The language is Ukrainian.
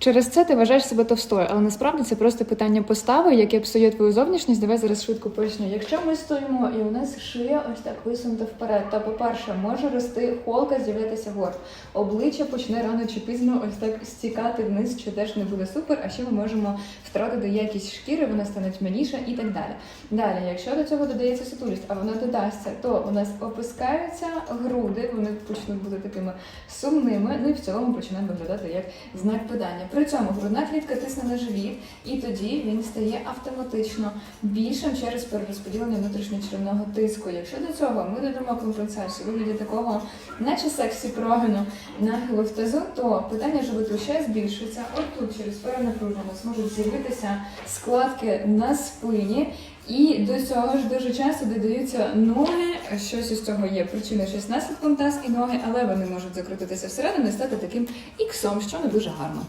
Через це ти вважаєш себе товстою, але насправді це просто питання постави, яке псує твою зовнішність. Давай зараз швидко поясню. Якщо ми стоїмо і у нас шия ось так висунута вперед, то по-перше, може рости холка, з'являтися горб. Обличчя почне рано чи пізно ось так стікати вниз, що теж не буде супер. А ще ми можемо втратити якість шкіри, вона стане тьмяніша і так далі. Далі, якщо до цього додається сутулість, а вона додасться, то у нас опускаються груди, вони почнуть бути такими сумними. Ну і в цілому починає виглядати як знак питання. При цьому грудна клітка тисне на живіт, і тоді він стає автоматично більшим через перерозподілення внутрішньочеревного тиску. Якщо до цього ми додамо компенсацію вигляді такого, наче сексі прогину нахилу в то питання животу ще збільшується. От тут через перенапруження зможуть з'явитися складки на спині. І до цього ж дуже часто додаються ноги. Щось із цього є причиною, щось наслідком таз і ноги, але вони можуть закрутитися всередину і стати таким іксом, що не дуже гарно.